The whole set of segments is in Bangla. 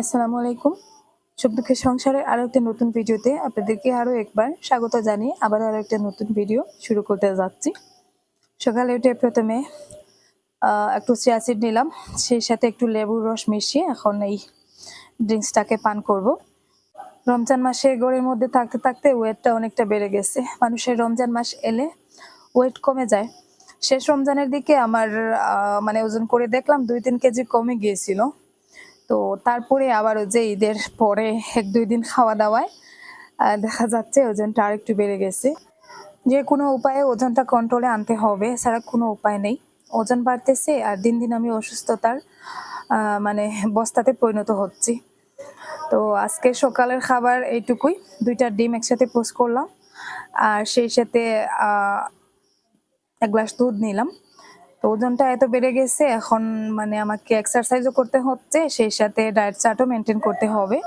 আসসালামু আলাইকুম সুখ দুঃখের সংসারের আরও একটা নতুন ভিডিওতে আপনাদেরকে আরও একবার স্বাগত জানিয়ে আবার আরও একটা নতুন ভিডিও শুরু করতে যাচ্ছি। সকালে উঠে প্রথমে একটু চিয়াসিড নিলাম, সেই সাথে একটু লেবুর রস মিশিয়ে এখন এই ড্রিঙ্কসটাকে পান করব। রমজান মাসে গড়ের মধ্যে থাকতে থাকতে ওয়েটটা অনেকটা বেড়ে গেছে। মানুষের রমজান মাস এলে ওয়েট কমে যায়। শেষ রমজানের দিকে আমার মানে ওজন করে দেখলাম দুই তিন কেজি কমে গিয়েছিল। তো তারপরে আবার যে ঈদের পরে এক দুই দিন খাওয়া দাওয়ায় দেখা যাচ্ছে ওজনটা আর একটু বেড়ে গেছে। যে কোনো উপায়ে ওজনটা কন্ট্রোলে আনতে হবে ছাড়া কোনো উপায় নেই। ওজন বাড়তেছে আর দিন দিন আমি অসুস্থতার মানে বস্তাতে পরিণত হচ্ছি। তো আজকে সকালের খাবার এইটুকুই, দুইটা ডিম একসাথে পোস্ট করলাম। আর সেই সাথে এক গ্লাস দুধ নিলাম। তো ওজনটা এত বেড়ে গেছে, এখন মানে আমাকে এক্সারসাইজও করতে হচ্ছে, সেই সাথে ডায়েট চার্টও মেনটেন করতে হবে।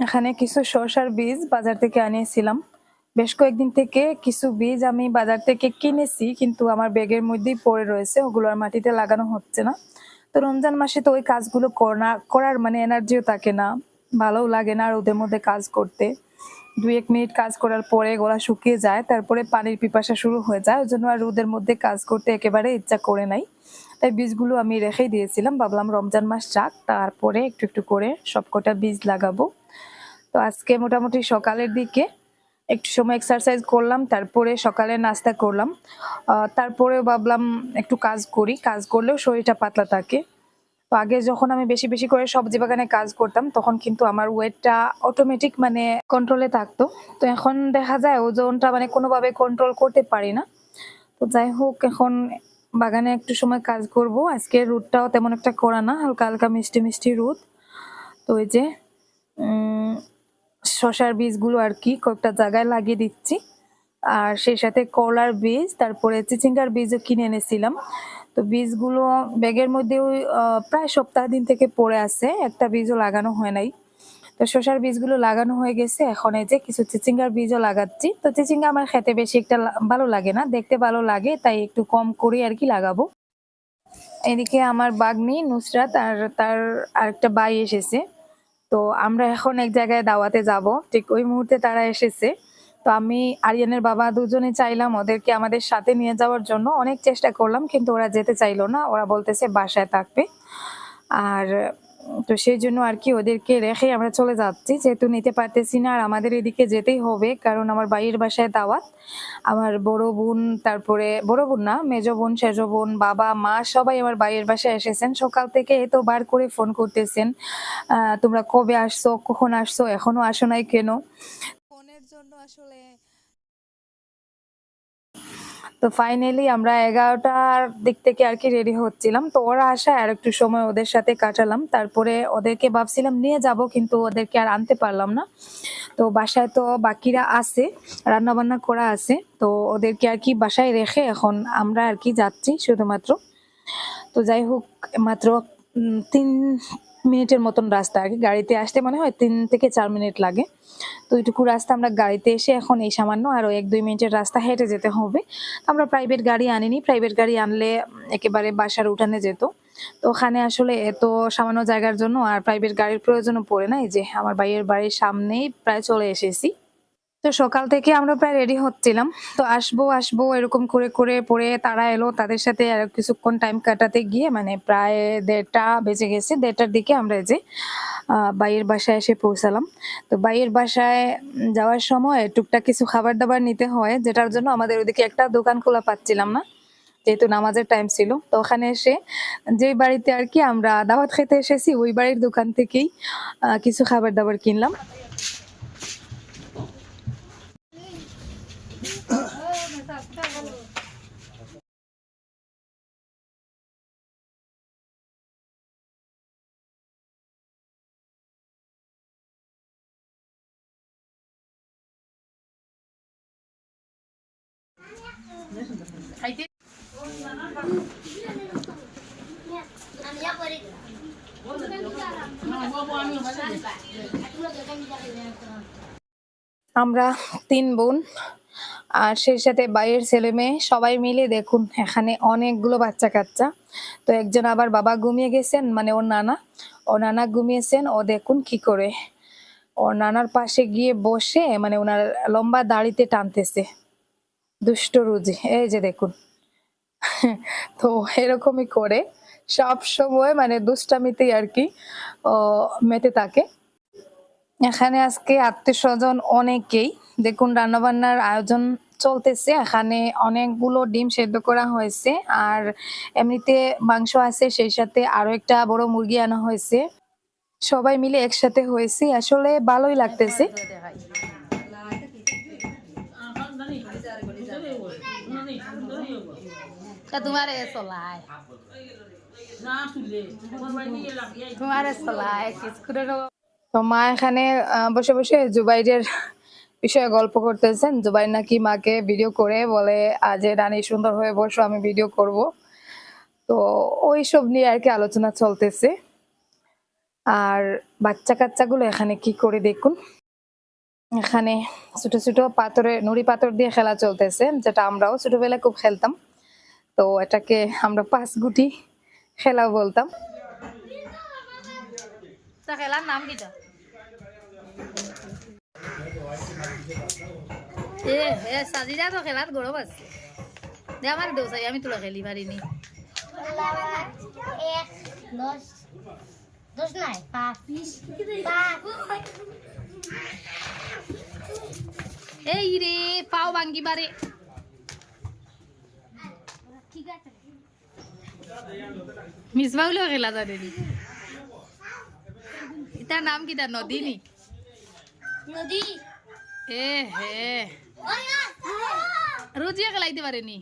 এখানে কিছু শসার বীজ বাজার থেকে আনিয়েছিলাম। বেশ কয়েকদিন থেকে কিছু বীজ আমি বাজার থেকে কিনেছি, কিন্তু আমার ব্যাগের মধ্যেই পড়ে রয়েছে, ওগুলো আর মাটিতে লাগানো হচ্ছে না। তো রমজান মাসে তো ওই কাজগুলো করা- করার মানে এনার্জিও থাকে না, ভালোও লাগে না আর ওদের মধ্যে কাজ করতে। দুই এক মিনিট কাজ করার পরে গলা শুকিয়ে যায় তারপরে পানির পিপাসা শুরু হয়ে যায়। ওই জন্য আর রোদের মধ্যে কাজ করতে একেবারে ইচ্ছা করে নাই। তাই বীজগুলো আমি রেখেই দিয়েছিলাম। ভাবলাম রমজান মাস যাক তারপরে একটু একটু করে সবকটা বীজ লাগাবো। তো আজকে মোটামুটি সকালের দিকে একটু সময় এক্সারসাইজ করলাম তারপরে সকালে নাস্তা করলাম। আহ, তারপরেও ভাবলাম একটু কাজ করি। কাজ করলেও শরীরটা পাতলা থাকে। তো আগে যখন আমি বেশি বেশি করে সবজি বাগানে কাজ করতাম, তখন কিন্তু আমার ওয়েটটা অটোমেটিক মানে কন্ট্রোলে থাকতো। তো এখন দেখা যায় ওজনটা মানে কোনোভাবে কন্ট্রোল করতে পারি না। তো যাই হোক, এখন বাগানে একটু সময় কাজ করব। আজকে রুটটাও তেমন একটা করা না, হালকা হালকা মিষ্টি মিষ্টি রুট। তো ওই যে শশার বীজগুলো আর কি কয়েকটা জায়গায় লাগিয়ে দিচ্ছি। আর সেই সাথে কলার বীজ, তারপরে চিচিঙ্গার বীজও কিনে এনেছিলাম। তো বীজগুলো ব্যাগের মধ্যে ওই প্রায় সপ্তাহ দিন থেকে পড়ে আছে। একটা বীজও লাগানো হয় নাই। তো শশার বীজগুলো লাগানো হয়ে গেছে। এখন এই যে কিছু চিচিঙ্গার বীজও লাগাচ্ছি। তো চিচিঙ্গা আমার খেতে বেশি একটা ভালো লাগে না। দেখতে ভালো লাগে, তাই একটু কম করে আর কি লাগাবো। এদিকে আমার বাগনি নুসরাত আর তার আরেকটা বাই এসেছে। তো আমরা এখন এক জায়গায় দাওয়াতে যাব। ঠিক ওই মুহূর্তে তারা এসেছে। তো আমি, আরিয়ানের বাবা দুজনে চাইলাম ওদেরকে আমাদের সাথে নিয়ে যাওয়ার জন্য। অনেক চেষ্টা করলাম, কিন্তু ওরা যেতে চাইলো না। ওরা বলতেছে বাসায় থাকবে। আর, তো সেই জন্য আর কি ওদেরকে রেখে আমরা চলে যাচ্ছি। যেহেতু নিতে পারতেছি না, আর আমাদের এদিকে যেতেই হবে, কারণ আমার বাড়ির বাসায় দাওয়াত। আমার বড় বোন, তারপরে, বড় বোন না, মেজ বোন, সেজ বোন, বাবা, মা সবাই আমার বাড়ির বাসায় এসেছেন। সকাল থেকে এত বার করে ফোন করতেছেন তোমরা কবে আসছো, কখন আসছো, এখনও আসো নাই কেন? আসলে? তো ফাইনালি আমরা এগারোটার দিক থেকে আর কি রেডি হচ্ছিলাম। তো ওরা আসায় আর একটু সময় ওদের সাথে কাটালাম। তারপরে ওদেরকে ভাবছিলাম নিয়ে যাব, কিন্তু ওদেরকে আর আনতে পারলাম না। তো বাসায় তো বাকিরা আছে রান্না বান্না করা আছে। তো ওদেরকে আর কি বাসায় রেখে এখন আমরা আর কি যাচ্ছি শুধুমাত্র। তো যাই হোক, মাত্র তিন মিনিটের মতন রাস্তা, আগে গাড়িতে আসতে মনে হয় তিন থেকে চার মিনিট লাগে। তো এইটুকু রাস্তা আমরা গাড়িতে এসে এখন এই সামান্য, আর এক দুই মিনিটের রাস্তা হেঁটে যেতে হবে। আমরা প্রাইভেট গাড়ি আনিনি প্রাইভেট গাড়ি আনলে একেবারে বাসার উঠানে যেত। তো ওখানে আসলে এত সামান্য জায়গার জন্য আর প্রাইভেট গাড়ির প্রয়োজনও পড়ে না এই যে আমার ভাইয়ের বাড়ির সামনেই প্রায় চলে এসেছি। তো সকাল থেকে আমরা প্রায় রেডি হচ্ছিলাম। তো আসব আসব এরকম করে করে পরে তারা এলো তাদের সাথে আর কিছুক্ষণ টাইম কাটাতে গিয়ে মানে প্রায় দেড়টা বেজে গেছে। দেড়টার দিকে আমরা যে বাইয়ের বাসায় এসে পৌঁছালাম। তো বাইয়ের বাসায় যাওয়ার সময় টুকটাক কিছু খাবার দাবার নিতে হয়, যেটার জন্য আমাদের ওদিকে একটা দোকান খোলা পাচ্ছিলাম না, যেহেতু নামাজের টাইম ছিল। তো ওখানে এসে যে বাড়িতে আর কি আমরা দাওয়াত খেতে এসেছি, ওই বাড়ির দোকান থেকেই কিছু খাবার দাবার কিনলাম। আমরা তিন বোন আর সেই সাথে বাইরের ছেলে মেয়ে, সবাই মিলে দেখুন এখানে অনেকগুলো বাচ্চা কাচ্চা। তো একজন আবার বাবা ঘুমিয়ে গেছেন মানে ওর নানা। ও নানা ঘুমিয়েছেন, ও দেখুন কি করে। ওর নানার পাশে গিয়ে বসে মানে ওনার লম্বা দাড়িতে টানতেছে। দুষ্ট রুজি, এই যে দেখুন। তো এরকমই করে সব সময় মানে দুষ্টামিতেই আর কি মেতে থাকে। এখানে আজকে আত্মীয় স্বজন অনেকেই, দেখুন রান্নাবান্নার আয়োজন চলতেছে। এখানে অনেকগুলো ডিম সেদ্ধ করা হয়েছে আর এমনিতে মাংস আছে, সেই সাথে আরও একটা বড় মুরগি আনা হয়েছে। সবাই মিলে একসাথে হয়েছে, আসলে ভালোই লাগতেছে। তা তোমারে চলায় তোমারে স্কুলের তো মা এখানে বসে বসে জুবাইরের বিষয়ে গল্প করতেছেন। জুবাই নাকি মাকে ভিডিও করে বলে আজ রানী সুন্দর হয়ে বসো, আমি ভিডিও করব। তো ওই সব নিয়ে আর কি আলোচনা চলতেছে। আর বাচ্চা কাচ্চাগুলো এখানে কি করে দেখুন? এখানে ছোট ছোট পাথরে নুড়ি পাথর দিয়ে খেলা চলতেছে যেটা আমরাও ছোটবেলায় খুব খেলতাম। তো এটাকে আমরা পাঁচ গুটি খেলা বলতাম। খেলার নাম কিটা এ এ সাজিরা তো খেলার গরম আছে। দে আমার দেও আমি তোলা খেলি পারিনি দশ দশ নাই পাঁচ। এই রে পাও ভাঙ্গি বারে ঠিক আছে মিসবাউলেও খেলা জানে নি নাম কিটা নদী নি নদী এ হে রোজিয়া খেলাইতে পারেনি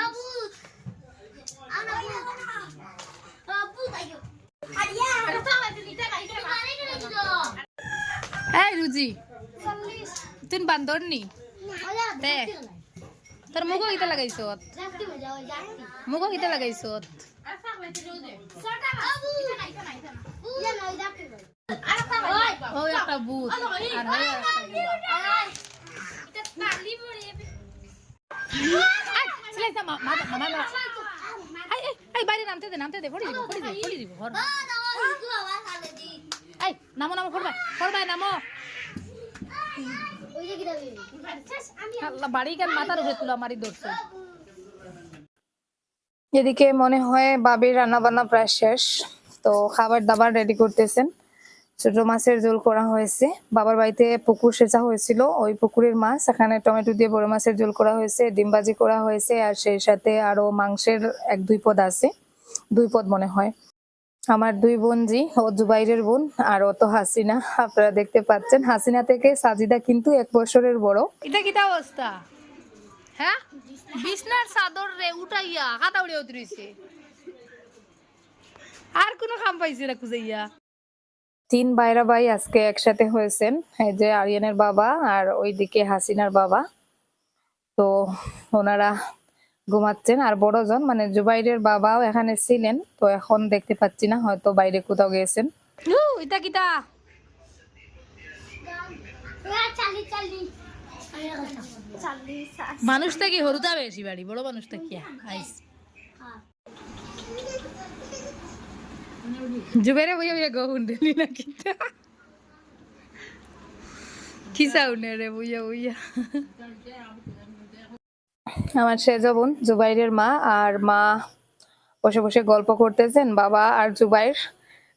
আবু এই রুজি। তুই বান্দর নি। আলা দে। তোর মুখ কিতা লাগাইছ? জাফতি বাজাও জাফতি মুখ কিতা লাগাইছ ও একটা নামতে দে নামতে দে, পড়ে দিব পড়ে দিব পড়ে দিব ঘর। নামো নামো ফোরবাই ফোরবাই নামো। বাড়ি কেন মাথার উপরে তুলা ধরছে এদিকে মনে হয় বাবির রান্না বান্না প্রায় শেষ। তো খাবার দাবার রেডি করতেছেন। ছোট মাছের ঝোল করা হয়েছে। বাবার বাড়িতে পুকুর সেচা হয়েছিল। ওই পুকুরের মাছ এখানে টমেটো দিয়ে বড় মাছের ঝোল করা হয়েছে ডিমবাজি করা হয়েছে আর সেই সাথে আরও মাংসের এক দুই পদ আছে। দুই পদ মনে হয়। আমার দুই বোন জি ও জুবাইরের বোন আর ও তো হাসিনা। আপনারা দেখতে পাচ্ছেন হাসিনা থেকে সাজিদা কিন্তু এক বছরের বড়। এটা কিতা অবস্থা? হ্যাঁ? বিছনার চাদর রে উঠাইয়া কাটা উড়ে উতরিছে। আর কোনো কাম পাইছে না খুঁজাইয়া। তিন বাইরা ভাই আজকে একসাথে হয়েছেন এই যে আরিয়ানের বাবা আর ওইদিকে হাসিনার বাবা। তো ওনারা ঘুমাচ্ছেন। আর বড়জন মানে জুবাইরের বাবাও এখানে ছিলেন, তো এখন দেখতে পাচ্ছি না, হয়তো বাইরে কোথাও গিয়েছেন উ এটা কিতা চালি চালি চালি মানুষ থেকে হরুতা বেশি বাড়ি? বড় মানুষ থেকে আইস। বইয়া বইয়া গহুন না কিতা কি সাউন্ড রে, বইয়া বইয়া? আমার সেজ বোন জুবাইরের মা আর মা বসে বসে গল্প করতেছেন। বাবা আর জুবাইর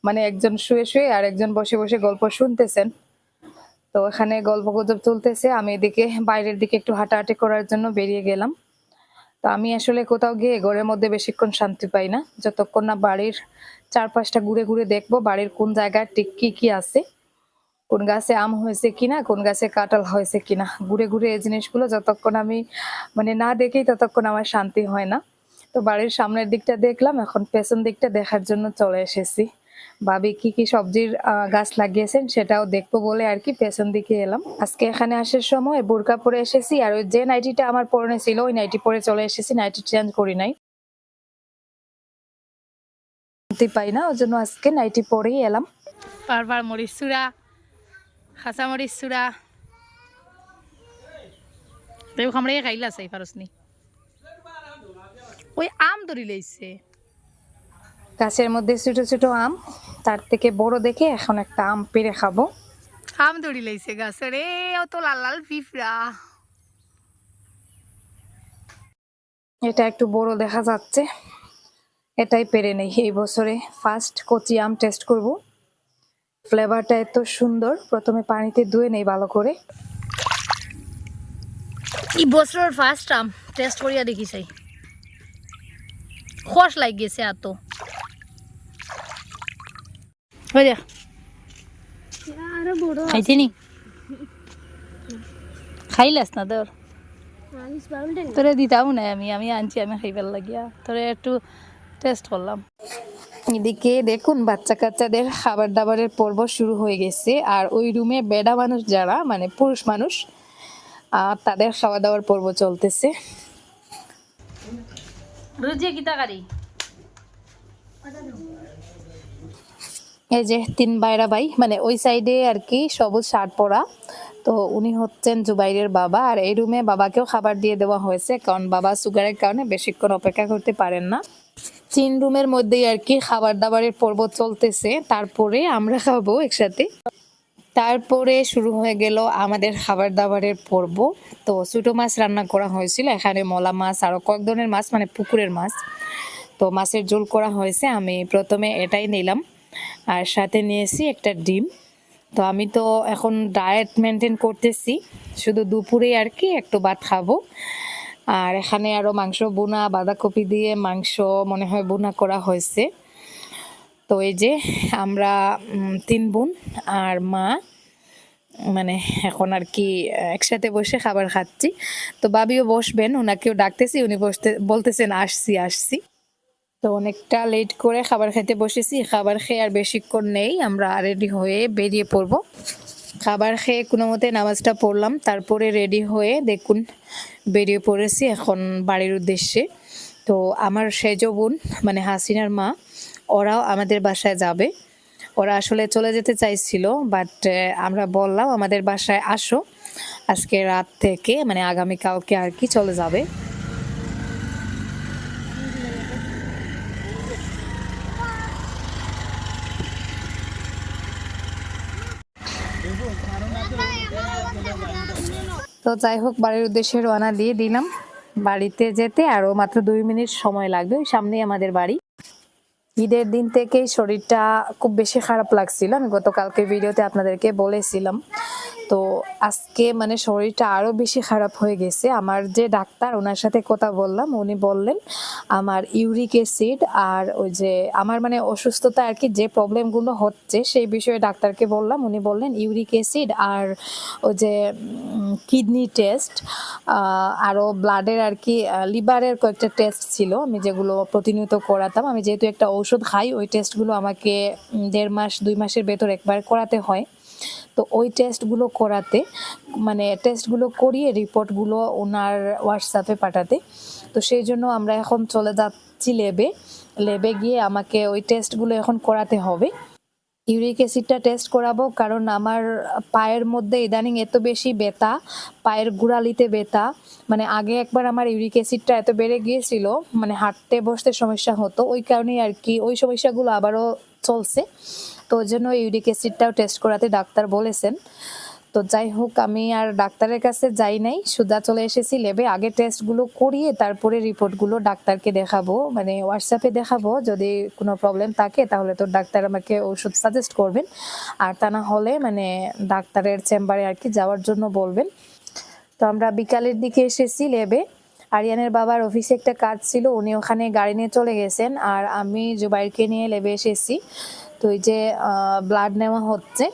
মানে একজন শুয়ে শুয়ে আর একজন বসে বসে গল্প শুনতেছেন। তো এখানে গল্প গুজব চলতেছে। আমি এদিকে বাইরের দিকে একটু হাঁটাহাঁটি করার জন্য বেরিয়ে গেলাম। তো আমি আসলে কোথাও গিয়ে ঘরের মধ্যে বেশিক্ষণ শান্তি পাই না। যতক্ষণ না বাড়ির চারপাশটা ঘুরে ঘুরে দেখব বাড়ির কোন জায়গায় ঠিক কি কি আছে। কোন গাছে আম হয়েছে কিনা, কোন গাছে কাঁঠাল হয়েছে কিনা। ঘুরে ঘুরে এই জিনিসগুলো যতক্ষণ আমি মানে না দেখেই ততক্ষণ আমার শান্তি হয় না। তো বাড়ির সামনের দিকটা দেখলাম, এখন পেছন দিকটা দেখার জন্য চলে এসেছি। ভাবি, কি কি সবজির গাছ লাগিয়েছেন সেটাও দেখব বলে আর কি পেছন দিকে এলাম। আজকে এখানে আসার সময় বোরকা পরে এসেছি আর ওই যে নাইটিটা আমার পরনে ছিল, ওই নাইটি পরে চলে এসেছি, নাইটি চেঞ্জ করি নাই। পাই না, ওই জন্য আজকে নাইটি পরেই এলাম। বারবার মরিচ চূড়া চূড়া তেও খামড়ে খাইলা পারসনি ওই আম ধরি লাইছে গাছের মধ্যে ছোট ছোট আম তার থেকে বড় দেখে এখন একটা আম পেরে খাব আম ধরি লাইছে গাছে রে ও তো লাল লাল পিঁপড়া এটা একটু বড় দেখা যাচ্ছে এটাই পেরে নেই এই বছরে ফার্স্ট কচি আম টেস্ট করব ফ্লেভারটা এত সুন্দর। প্রথমে পানিতে ধুয়ে নেই ভালো করে। এই বছরের ফার্স্ট আম টেস্ট করিয়া দেখি চাই। খস লাগ গেছে এত। হয়ে বড় খাইছি নি? খাইলাস না তোর? তোরে দিতাও না আমি আমি আনছি আমি খাইবার লাগিয়া। তোরে একটু টেস্ট করলাম। এদিকে দেখুন বাচ্চা কাচ্চাদের খাবার দাবারের পর্ব শুরু হয়ে গেছে। আর ওই রুমে বেডা মানুষ যারা মানে পুরুষ মানুষ তাদের খাওয়া দাওয়ার পর্ব চলতেছে। এই যে তিন বাইরা ভাই মানে ওই সাইডে আর কি সবুজ শার্ট পরা। তো উনি হচ্ছেন জুবাইরের বাবা। আর এই রুমে বাবাকেও খাবার দিয়ে দেওয়া হয়েছে কারণ বাবা সুগারের কারণে বেশিক্ষণ অপেক্ষা করতে পারেন না। তিন রুমের মধ্যেই আর কি খাবার দাবারের পর্ব চলতেছে। তারপরে আমরা খাব একসাথে। তারপরে শুরু হয়ে গেল আমাদের খাবার দাবারের পর্ব। তো ছোটো মাছ রান্না করা হয়েছিল। এখানে মলা মাছ আরও কয়েক ধরনের মাছ মানে পুকুরের মাছ। তো মাছের ঝোল করা হয়েছে। আমি প্রথমে এটাই নিলাম। আর সাথে নিয়েছি একটা ডিম। তো আমি তো এখন ডায়েট মেনটেন করতেছি। শুধু দুপুরে আর কি একটু ভাত খাব। আর এখানে আরও মাংস বোনা, বাঁধাকপি দিয়ে মাংস মনে হয় বোনা করা হয়েছে। তো এই যে আমরা তিন বোন আর মা মানে এখন আর কি একসাথে বসে খাবার খাচ্ছি। তো বাবিও বসবেন, ওনাকেও ডাকতেছি, উনি বসতে, বলতেছেন, আসছি আসছি। তো অনেকটা লেট করে খাবার খেতে বসেছি, খাবার খেয়ে আর বেশিক্ষণ নেই, আমরা রেডি হয়ে বেরিয়ে পড়ব। খাবার খেয়ে কোনো মতে নামাজটা পড়লাম। তারপরে রেডি হয়ে দেখুন, বেরিয়ে পড়েছি এখন বাড়ির উদ্দেশ্যে। তো আমার সেজ বোন মানে হাসিনার মা, ওরাও আমাদের বাসায় যাবে। ওরা আসলে চলে যেতে চাইছিল বাট আমরা বললাম আমাদের বাসায় আসো। আজকে রাত থেকে মানে আগামীকালকে আর কি চলে যাবে। তো যাই হোক, বাড়ির উদ্দেশ্যে রওনা দিয়ে দিলাম। বাড়িতে যেতে আরও মাত্র দুই মিনিট সময় লাগবে, ওই সামনেই আমাদের বাড়ি। ঈদের দিন থেকেই শরীরটা খুব বেশি খারাপ লাগছিল। আমি গতকালকে ভিডিওতে আপনাদেরকে বলেছিলাম। তো আজকে মানে শরীরটা আরও বেশি খারাপ হয়ে গেছে। আমার যে ডাক্তার, ওনার সাথে কথা বললাম, উনি বললেন আমার ইউরিক অ্যাসিড আর ওই যে আমার মানে অসুস্থতা আর কি যে প্রবলেমগুলো হচ্ছে, সেই বিষয়ে ডাক্তারকে বললাম। উনি বললেন ইউরিক অ্যাসিড আর ওই যে কিডনি টেস্ট আরও ব্লাডের আর কি লিভারের কয়েকটা টেস্ট ছিল। আমি যেগুলো প্রতিনিয়ত করাতাম, আমি যেহেতু একটা ঔষধ খাই, ওই টেস্টগুলো আমাকে দেড় মাস, দুই মাসের ভেতর একবার করাতে হয়। তো ওই টেস্টগুলো করাতে মানে টেস্টগুলো করিয়ে রিপোর্টগুলো ওনার হোয়াটসঅ্যাপে পাঠাতে। তো সেই জন্য আমরা এখন চলে যাচ্ছি লেবে লেবে গিয়ে আমাকে ওই টেস্টগুলো এখন করাতে হবে। ইউরিক অ্যাসিডটা টেস্ট করাবো কারণ আমার পায়ের মধ্যে ইদানিং এত বেশি ব্যথা, পায়ের গোড়ালিতে ব্যথা। মানে আগে একবার আমার ইউরিক অ্যাসিডটা এত বেড়ে গিয়েছিল মানে হাঁটতে বসতে সমস্যা হতো। ওই কারণেই আর কি, ওই সমস্যাগুলো আবারও চলছে। তো ওই জন্য ইউরিক অ্যাসিডটাও টেস্ট করাতে ডাক্তার বলেছেন। তো যাই হোক, আমি আর ডাক্তারের কাছে যাই নাই। সুদা চলে এসেছি লেবে আগে টেস্টগুলো করিয়ে তারপরে রিপোর্টগুলো ডাক্তারকে দেখাবো। মানে হোয়াটসঅ্যাপে দেখাবো। যদি কোনো প্রবলেম থাকে, তাহলে তো ডাক্তার আমাকে ওষুধ সাজেস্ট করবেন। আর তা না হলে মানে ডাক্তারের চেম্বারে আর কি যাওয়ার জন্য বলবেন। তো আমরা বিকালের দিকে এসেছি লেবে আরিয়ানের বাবার অফিসে একটা কাজ ছিল, উনি ওখানে গাড়ি নিয়ে চলে গেছেন আর আমি জুবাইরকে নিয়ে লেবে এসেছি। তো এই যে ব্লাড নেওয়া হচ্ছে।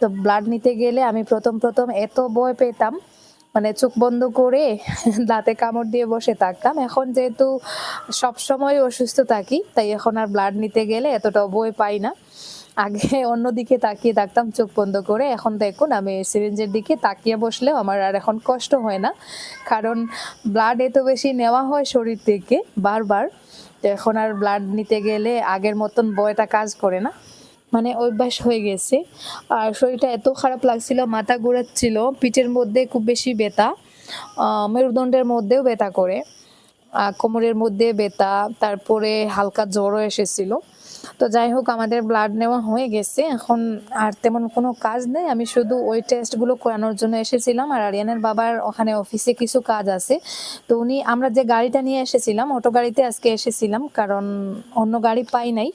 তো ব্লাড নিতে গেলে আমি প্রথম প্রথম এত ভয় পেতাম মানে চোখ বন্ধ করে দাঁতে কামড় দিয়ে বসে থাকতাম। এখন যেহেতু সবসময় অসুস্থ থাকি, তাই এখন আর ব্লাড নিতে গেলে এতটা বই পাই না। আগে অন্যদিকে তাকিয়ে থাকতাম, চোখ বন্ধ করে। এখন দেখুন, আমি সিরিঞ্জের দিকে তাকিয়ে বসলেও আমার আর এখন কষ্ট হয় না। কারণ ব্লাড এত বেশি নেওয়া হয় শরীর থেকে, বারবার। এখন আর ব্লাড নিতে গেলে আগের মতন ভয়টা কাজ করে না। মানে অভ্যাস হয়ে গেছে। আর শরীরটা এত খারাপ লাগছিল, মাথা ঘোরাচ্ছিল, পিঠের মধ্যে খুব বেশি ব্যথা মেরুদণ্ডের মধ্যেও ব্যথা করে কোমরের মধ্যে ব্যথা, তারপরে হালকা জ্বরও এসেছিল। তো যাই হোক, আমাদের ব্লাড নেওয়া হয়ে গেছে। এখন আর তেমন কোনো কাজ নেই। আমি শুধু ওই টেস্টগুলো করানোর জন্য এসেছিলাম। আর আরিয়ানের বাবার ওখানে অফিসে কিছু কাজ আছে। তো উনি, আমরা যে গাড়িটা নিয়ে এসেছিলাম, অটো গাড়িতে আজকে এসেছিলাম। কারণ অন্য গাড়ি পাই নাই।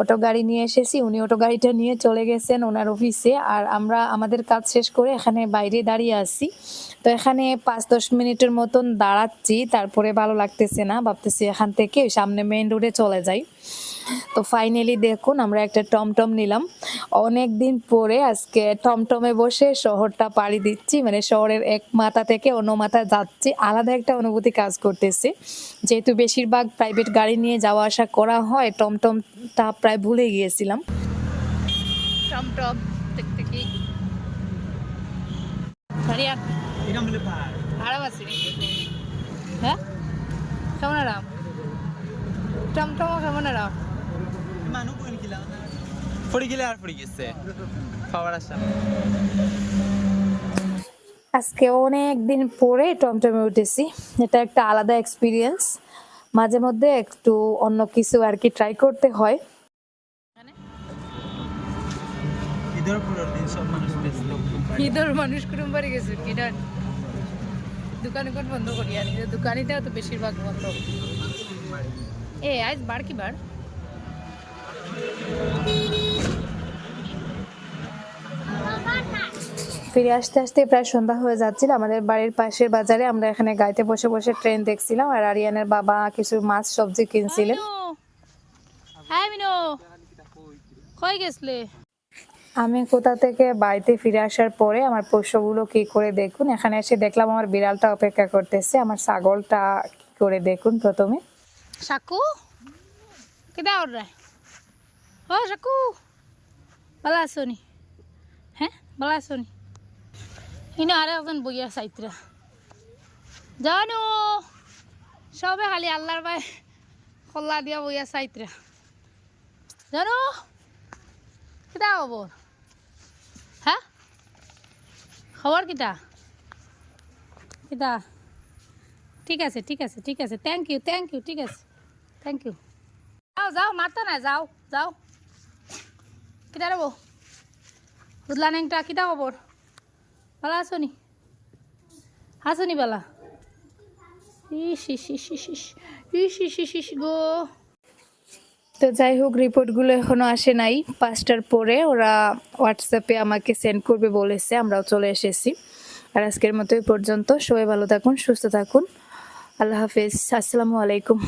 অটো গাড়ি নিয়ে এসেছি। উনি অটো গাড়িটা নিয়ে চলে গেছেন ওনার অফিসে আর আমরা, আমাদের কাজ শেষ করে এখানে বাইরে দাঁড়িয়ে আছি। তো এখানে পাঁচ দশ মিনিটের মতন দাঁড়াচ্ছি। তারপরে ভালো লাগতেছে না। ভাবতেছি এখান থেকে সামনে মেইন রোডে চলে যাই। তো ফাইনালি দেখুন, আমরা একটা টমটম নিলাম। অনেক দিন পরে আজকে টমটমে বসে শহরটা পাড়ি দিচ্ছি মানে শহরের এক মাথা থেকে অন্য মাথা যাচ্ছি। আলাদা একটা অনুভূতি কাজ করতেছে। যেহেতু বেশিরভাগ প্রাইভেট গাড়ি নিয়ে যাওয়া আসা করা হয়, টমটমটা প্রায় ভুলে গিয়েছিলাম। টমটম হ্যাঁ? কেমন টমটম কেমন আরাম? আজকে অনেক দিন পরে টমটমে উঠেছি। এটা একটা আলাদা এক্সপিরিয়েন্স মাঝে মধ্যে একটু অন্য কিছু আর কি ট্রাই করতে হয়। ঈদর মানুষ দোকান কোন বন্ধ করি? আর দোকানিটাও তো বেশিরভাগ বন্ধ। এ, আজ বার কি বার? ফিরে আসতে আসতে প্রায় সন্ধ্যা হয়ে যাচ্ছিল। আমাদের বাড়ির পাশের বাজারে আমরা এখানে গাড়িতে বসে বসে ট্রেন দেখছিলাম আর আরিয়ানের বাবা কিছু মাছ সবজি কিনছিলেন। হ্যাঁ আমি কোথা থেকে বাড়িতে ফিরে আসার পরে আমার পশুগুলো কি করে দেখুন? এখানে এসে দেখলাম আমার বিড়ালটা অপেক্ষা করতেছে। আমার ছাগলটা কি করে দেখুন প্রথমে? সাকু? কেদা ওর রে ও সাকু ভালো আছো নি? হ্যাঁ ভালো আছো নি? ইনো আরে একজন বইয়া সাইত্রা জানো, সবে খালি আল্লাহর ভাই কল্লা দিয়া বইয়া সাইত্রা জানো কিতা খবর? হ্যাঁ খবর কিতা কিতা ঠিক আছে ঠিক আছে ঠিক আছে। থ্যাংক ইউ থ্যাংক ইউ ঠিক আছে। থ্যাংক ইউ যাও যাও, মারতো না যাও যাও। কিতা রব বুঝলা নেংটা কিতা খবর ভালো আছো নি আছো নি বালা গো। তো যাই হোক, রিপোর্টগুলো এখনও আসে নাই। পাঁচটার পরে ওরা হোয়াটসঅ্যাপে আমাকে সেন্ড করবে বলেছে, আমরাও চলে এসেছি। আর আজকের মতো এই পর্যন্ত। সবাই ভালো থাকুন, সুস্থ থাকুন। আল্লাহ হাফিজ। আসসালামু আলাইকুম।